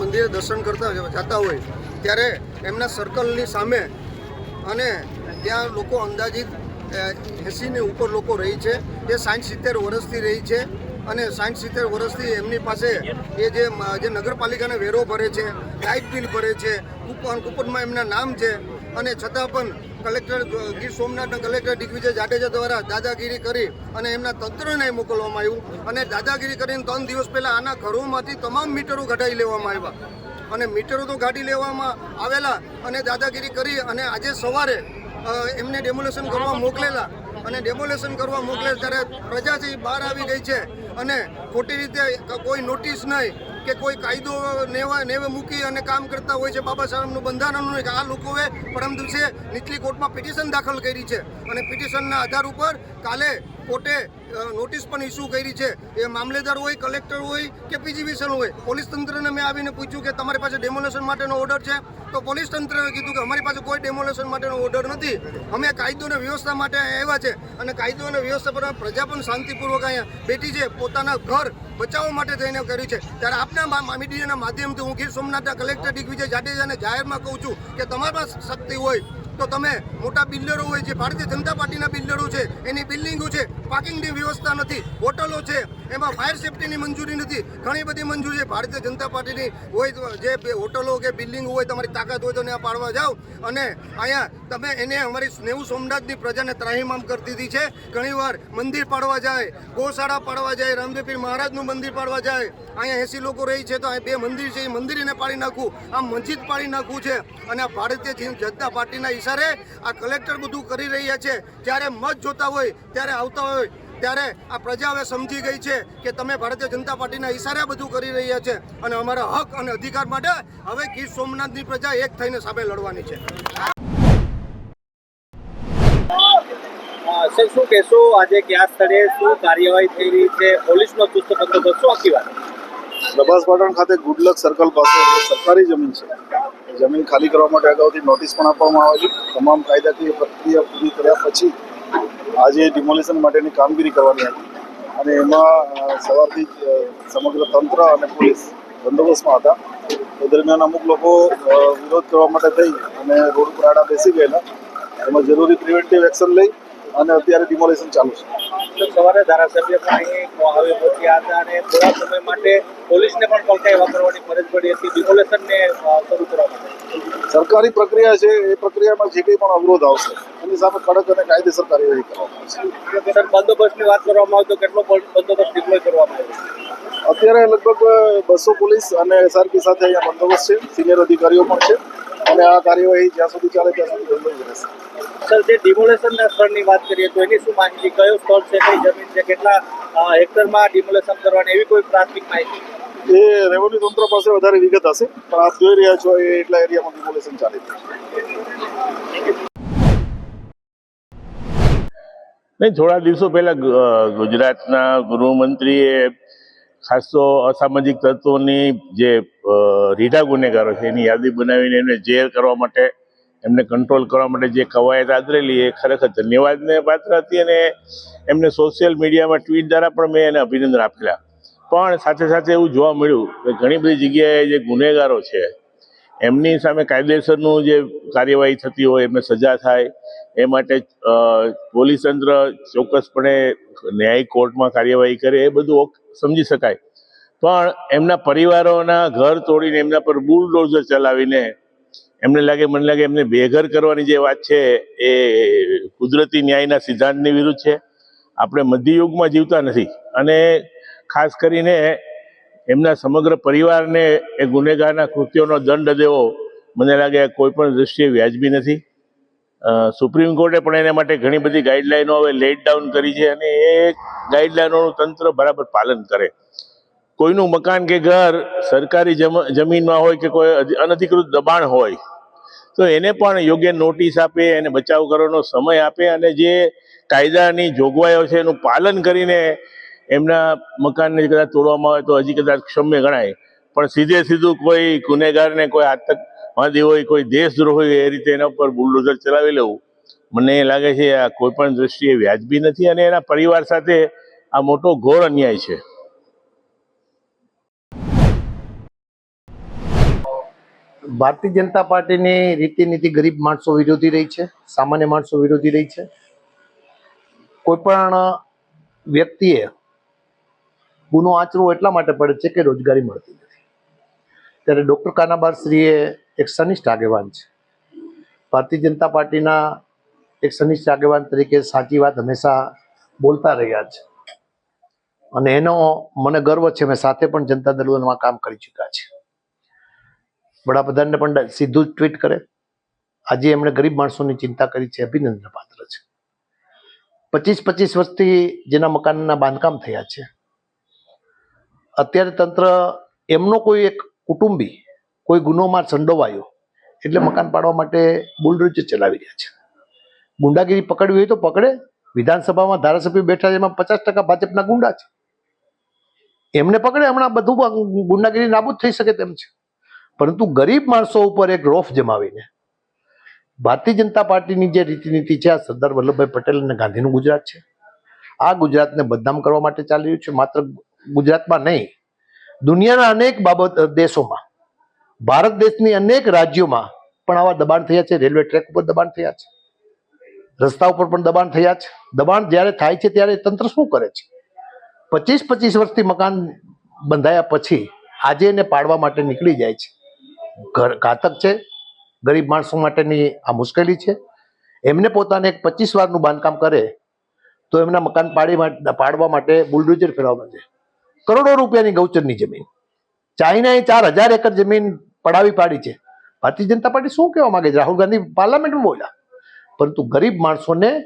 મંદિરે દર્શન કરતા જતા હોય, ત્યારે એમના સર્કલની સામે અને ત્યાં લોકો અંદાજિત એંસીની ઉપર લોકો રહી છે. એ સાઠ સિત્તેર વર્ષથી રહી છે અને સાઠ સિત્તેર વર્ષથી એમની પાસે એ જે જે નગરપાલિકાને વેરો ભરે છે, લાઇટ બિલ ભરે છે, કૂપન, કૂપનમાં એમના નામ છે. અને છતાં પણ કલેક્ટર, ગીર સોમનાથના કલેક્ટર દિગ્વિજય જાડેજા દ્વારા દાદાગીરી કરી અને એમના તંત્રને મોકલવામાં આવ્યું અને દાદાગીરી કરીને ત્રણ દિવસ પહેલાં આના ઘરોમાંથી તમામ મીટરો કઢાવી લેવામાં આવ્યા. અને મીટરો તો કાઢી લેવામાં આવેલા અને દાદાગીરી કરી અને આજે સવારે એમને ડેમોલેશન કરવા મોકલેલા. અને ડેમોલેશન કરવા મોકલે ત્યારે પ્રજા છે બહાર આવી ગઈ છે અને ખોટી રીતે કોઈ નોટિસ નહીં. કે કોઈ કાયદો નેવા નેવે મૂકી અને કામ કરતા હોય છે બાબા સાહેબનું બંધારણનું કે આ લોકોએ પરમ દિવસે નીચલી કોર્ટમાં પિટિશન દાખલ કરી છે. અને પિટિશનના આધાર ઉપર કાલે કોર્ટે નોટિસ પણ ઇસ્યુ કરી છે. એ મામલેદાર હોય કલેક્ટર હોય કે પીજીવીસન હોય, પોલીસ તંત્રને મેં આવીને પૂછ્યું કે તમારી પાસે ડેમોલેશન માટેનો ઓર્ડર છે? તો પોલીસ તંત્રએ કીધું કે અમારી પાસે કોઈ ડેમોલેશન માટેનો ઓર્ડર નથી. અમે કાયદો અને વ્યવસ્થા માટે આવ્યા છે અને કાયદો અને વ્યવસ્થા પર પ્રજા પણ શાંતિપૂર્વક અહીંયા બેઠી છે, પોતાના ઘર બચાવવા માટે થઈને કર્યું છે. ત્યારે આપના મીડિયાના માધ્યમથી હું ગીર સોમનાથના કલેક્ટર દિગ્વિજય જાડેજાને જાહેરમાં કહું છું કે તમારી શક્તિ હોય તો તમે મોટા બિલ્ડરો હોય જે ભારતીય જનતા પાર્ટીના બિલ્ડરો છે, એની બિલ્ડિંગો છે, પાર્કિંગની વ્યવસ્થા નથી, હોટલો છે એમાં ફાયર સેફટીની મંજૂરી નથી. ઘણી બધી મંજૂરી છે. ભારતીય જનતા પાર્ટીની હોય જે હોટલો કે બિલ્ડિંગ હોય તમારી તાકાત હોય તો ત્યાં પાડવા જાઓ. અને અહીંયા તમે એને અમારી નેવું સોમનાથની પ્રજાને ત્રાહીમામ કરી દીધી છે. ઘણીવાર મંદિર પાડવા જાય, ગૌશાળા પાડવા જાય રામદેવપીર મહારાજનું મંદિર પાડવા જાય. અહીંયા એસી લોકો રહી છે તો અહીં બે મંદિર છે. એ મંદિરને પાડી નાખવું આ મસ્જિદ પાડી નાખવું છે. અને આ ભારતીય જનતા પાર્ટીના ઈશારે આ કલેક્ટર બધું કરી રહ્યા છે. જ્યારે મત જોતા હોય, ત્યારે આવતા હોય. ત્યારે આ પ્રજા હવે સમજી ગઈ છે કે તમે ભારતીય જનતા પાર્ટીના ઈશારે બધું કરી રહ્યા છે અને અમારા હક અને અધિકાર માટે હવે ગીર સોમનાથની પ્રજા એક થઈને સામે લડવાની છે. સર શું કહેશો? આજે કયા સ્થળે શું કાર્યવાહી થઈ રહી છે? પોલીસનો ચુસ્ત બંદોબસ્ત શું આખી વાત? પ્રભાસ પાટણ ખાતે ગુડલક સર્કલ પાસે સરકારી જમીન છે. જમીન ખાલી કરવા માટે અગાઉથી નોટિસ પણ આપવામાં આવેલી તમામ કાયદાકીય પ્રક્રિયા પૂરી કર્યા પછી આજે ડિમોલિશન માટેની કામગીરી કરવાની હતી. અને એમાં સવારથી સમગ્ર તંત્ર અને પોલીસ બંદોબસ્તમાં હતા. એ દરમિયાન અમુક લોકો વિરોધ કરવા માટે થઈ અને રોડ પર આડા બેસી ગયેલા. એમાં જરૂરી પ્રિવેન્ટિવ એક્શન લઈ અને અત્યારે ડિમોલિશન ચાલુ છે. તો સવારે ધારાસભ્ય પણ અહીં આવી પહોંચ્યા હતા અને થોડા સમય માટે પોલીસને પણ કલકાઈ વાપરવાની ફરજ પડી હતી. ડિમોલેશનને શરૂ કરવા માટે. સરકારી પ્રક્રિયા છે એ પ્રક્રિયામાં જે કંઈ પણ અવરોધ આવશે એની સામે કડક અને કાયદેસર કાર્યવાહી કરવામાં આવશે. બંદોબસ્તની વાત કરવામાં આવે તો કેટલો બંદોબસ્ત ડિપ્લોય કરવામાં આવ્યો? અત્યારે લગભગ બસો પોલીસ અને એસઆરપી સાથે અહીંયા બંદોબસ્ત છે. સિનિયર અધિકારીઓ પણ છે. અને આ કાર્યવાહી જ્યાં સુધી ચાલે ત્યાં સુધી બંધ જ રહેશે. સર જે ડિમોલેશનના સ્થળની વાત કરીએ તો એની શું માહિતી? કયો સ્થળ છે? કઈ જમીન છે? કેટલા હેક્ટરમાં ડિમોલેશન કરવાની? એવી કોઈ પ્રાથમિક માહિતી? એ રેવન્યુ તંત્ર પાસે વધારે વિગત હશે પણ આપ જોઈ રહ્યા છો એ એટલા એરિયામાં ડિમોલેશન ચાલી રહ્યું છે. નહીં થોડા દિવસો પહેલા ગુજરાતના ગૃહમંત્રીએ ખાસ તો અસામાજિક તત્વોની જે રીઢા ગુનેગારો છે, એની યાદી બનાવીને એમને જેલ કરવા માટે, એમને કંટ્રોલ કરવા માટે જે કવાયત આદરેલી એ ખરેખર ધન્યવાદને પાત્ર હતી અને એમને સોશિયલ મીડિયામાં ટ્વીટ દ્વારા પણ મેં એને અભિનંદન આપેલા. પણ સાથે સાથે એવું જોવા મળ્યું કે ઘણી બધી જગ્યાએ જે ગુનેગારો છે એમની સામે કાયદેસરનું જે કાર્યવાહી થતી હોય, એમને સજા થાય, એ માટે પોલીસ તંત્ર ચોક્કસપણે ન્યાયિક કોર્ટમાં કાર્યવાહી કરે, એ બધું સમજી શકાય. પણ એમના પરિવારોના ઘર તોડીને એમના પર બુલડોઝર ચલાવીને એમને લાગે, મને લાગે એમને બેઘર કરવાની જે વાત છે, એ કુદરતી ન્યાયના સિદ્ધાંતની વિરુદ્ધ છે. આપણે મધ્યયુગમાં જીવતા નથી. અને ખાસ કરીને એમના સમગ્ર પરિવારને એ ગુનેગારના કૃત્યોનો દંડ દેવો મને લાગે કોઈ પણ દૃષ્ટિએ વ્યાજબી નથી. સુપ્રીમ કોર્ટે પણ એના માટે ઘણી બધી ગાઈડલાઈનો હવે લેટ ડાઉન કરી છે અને એ ગાઈડલાઈનોનું તંત્ર બરાબર પાલન કરે. કોઈનું મકાન કે ઘર સરકારી જમ- જમીનમાં હોય કે કોઈ અનધિકૃત દબાણ હોય, તો એને પણ યોગ્ય નોટિસ આપે એને બચાવ કરવાનો સમય આપે અને જે કાયદાની જોગવાઈઓ છે એનું પાલન કરીને એમના મકાનને કદાચ તોડવામાં આવે તો હજી કદાચ ક્ષમ્ય ગણાય. પણ સીધે સીધું કોઈ ગુનેગારને કોઈ આતંકવાદી હોય, કોઈ દેશદ્રોહ હોય એ રીતે એના ઉપર બુલડોઝર ચલાવી લેવું. મને લાગે છે આ કોઈ પણ દ્રષ્ટિએ વ્યાજબી નથી અને એના પરિવાર સાથે આ મોટો ઘોર અન્યાય છે. ભારતીય જનતા પાર્ટીની રીતિ નીતિ ગરીબ માણસો વિરોધી રહી છે, સામાન્ય માણસો વિરોધી રહી છે. કોઈ પણ વ્યક્તિએ ગુનો આચરવો એટલા માટે પડે છે કે રોજગારી મળતી નથી. ત્યારે ડૉક્ટર કાનાબાર એ એક સનિષ્ઠ આગેવાન છે. ભારતીય જનતા પાર્ટીના એક સનિષ્ઠ આગેવાન તરીકે સાચી વાત હંમેશા બોલતા રહ્યા છે. અને એનો મને ગર્વ છે, મેં સાથે પણ જનતા દળમાં કામ કરી ચૂક્યા છે. વડાપ્રધાનને પણ સીધું જ ટ્વીટ કરે. આજે એમણે ગરીબ માણસોની ચિંતા કરી છે અભિનંદન પાત્ર છે. પચીસ પચીસ વર્ષથી જેના મકાનના બાંધકામ થયા છે અત્યારે તંત્ર એમનો કોઈ એક કુટુંબી કોઈ ગુનોમાં સંડોવાયો એટલે મકાન પાડવા માટે બુલડોઝર ચલાવી રહ્યા છે. ગુંડાગીરી પકડવી હોય તો પકડે. વિધાનસભામાં ધારાસભ્ય બેઠા એમાં પચાસ ટકા ભાજપના ગુંડા છે. એમને પકડે, હમણાં બધું ગુંડાગીરી નાબૂદ થઈ શકે તેમ છે. પરંતુ ગરીબ માણસો ઉપર એક રોફ જમાવીને ભારતીય જનતા પાર્ટીની જે રીતિનીતિ છે, આ સરદાર વલ્લભભાઈ પટેલ અને ગાંધીનું ગુજરાત છે. આ ગુજરાતને બદનામ કરવા માટે ચાલી રહ્યું છે. માત્ર ગુજરાતમાં નહીં. દુનિયાના અનેક બાબત દેશોમાં, ભારત દેશની અનેક રાજ્યોમાં પણ આવા દબાણ થયા છે. રેલવે ટ્રેક ઉપર દબાણ થયા છે. રસ્તા ઉપર પણ દબાણ થયા છે. દબાણ જ્યારે થાય છે ત્યારે તંત્ર શું કરે છે? પચીસ પચીસ વર્ષથી મકાન બંધાયા પછી આજે એને પાડવા માટે નીકળી જાય છે. ઘર, ઘાતક છે. ગરીબ માણસો માટેની આ મુશ્કેલી છે. એમને પોતાને એક પચીસ વારનું બાંધકામ કરે તો એમના મકાન પાડી પાડવા માટે બુલડોઝર ફેરવવા છે કરોડો રૂપિયાની ગૌચરની જમીન. ચાઇનાએ ચાર હજાર એકર જમીન પડાવી પાડી છે. ભારતીય જનતા પાર્ટી શું કહેવા માંગે છે? રાહુલ ગાંધી પાર્લામેન્ટમાં બોલ્યા. પરંતુ ગરીબ માણસોને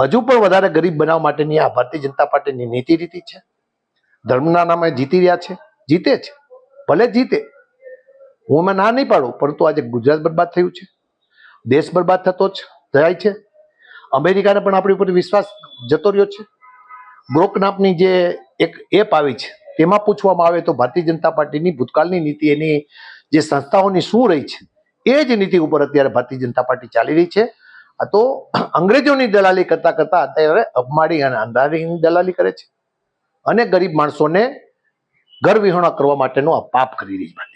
હજુ પણ વધારે ગરીબ બનાવવા માટેની આ ભારતીય જનતા પાર્ટીની નીતિ રીતિ છે. ધર્મના નામે જીતી રહ્યા છે. જીતે છે. ભલે જીતે. હું એમાં ના નહીં પાડું, પરંતુ આજે ગુજરાત બરબાદ થયું છે. દેશ બરબાદ થતો જ જાય છે. અમેરિકાને પણ આપણી ઉપર વિશ્વાસ જતો રહ્યો છે. બ્રોક નામની જે એક એપ આવી છે. તેમાં પૂછવામાં આવે તો ભારતીય જનતા પાર્ટીની ભૂતકાળની નીતિ એની જે સંસ્થાઓની શું રહી છે, એ જ નીતિ ઉપર અત્યારે ભારતીય જનતા પાર્ટી ચાલી રહી છે. આ તો અંગ્રેજોની દલાલી કરતા કરતા અત્યારે અપમાડી અને અંધારીની દલાલી કરે છે. અને ગરીબ માણસોને ઘર વિહોણા કરવા માટેનો આ પાપ કરી રહી છે.